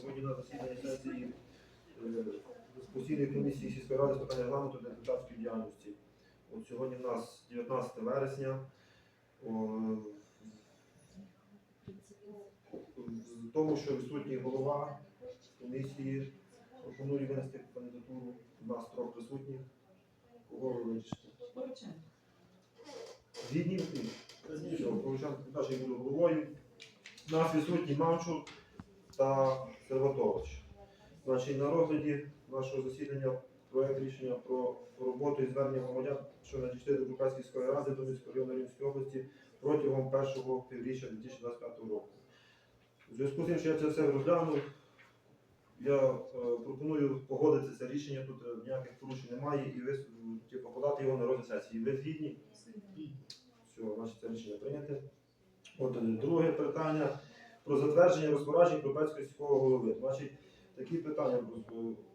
Сьогодні на засіданні сесії е, постійної комісії сільської ради з питань регламенту та депутатської діяльності. От сьогодні в нас 19 вересня. О, з тому, що відсутній голова комісії, пропоную винести кандидатуру. У нас трьох присутніх. Кого ви вирішите? Згідні Порученко теж я буду головою. У нас відсутній Мамчур та Серватович. Значить, на розгляді нашого засідання проект рішення про роботу і звернення громадян, що надійшли до Букацької сільської ради Донецької району Рівненської області протягом першого півріччя 2025 року. У зв'язку з тим, що я це все розглянув, я е, пропоную погодити це рішення, тут е, ніяких порушень немає, і ви типу, подати його на розгляд сесії. Ви згідні? Все, значить це рішення прийняте. От е, друге питання про затвердження розпоряджень Кропецького сільського голови. Значить, такі питання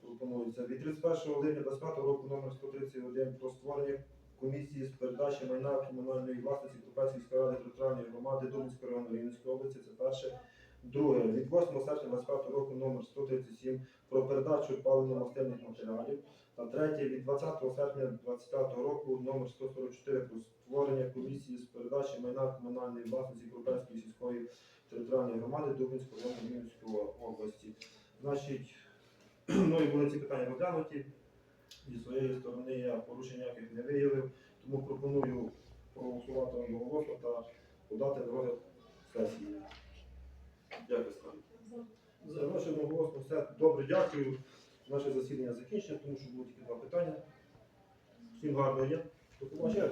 пропонуються. Від 31 липня 25 року номер 131 про створення комісії з передачі майна комунальної власності сільської ради територіальної громади Дубинського району Рівненської області. Це перше. Друге, від 8 серпня 25 року номер 137 про передачу паливно-мастильних матеріалів. Та третє від 20 серпня 2025 року номер 144 про створення комісії з передачі майна комунальної власності Крупенської сільської територіальної громади Дубинського району Рівненської області. Значить, мною були ці питання розглянуті. Зі своєї сторони я порушень ніяких не виявив, тому пропоную проголосувати одноголосно та подати розгляд сесії. Дякую, Стан. За наше одноголосно все добре, дякую. Наше засідання закінчено, тому що було тільки два питання. Всім гарного дня. До побачення.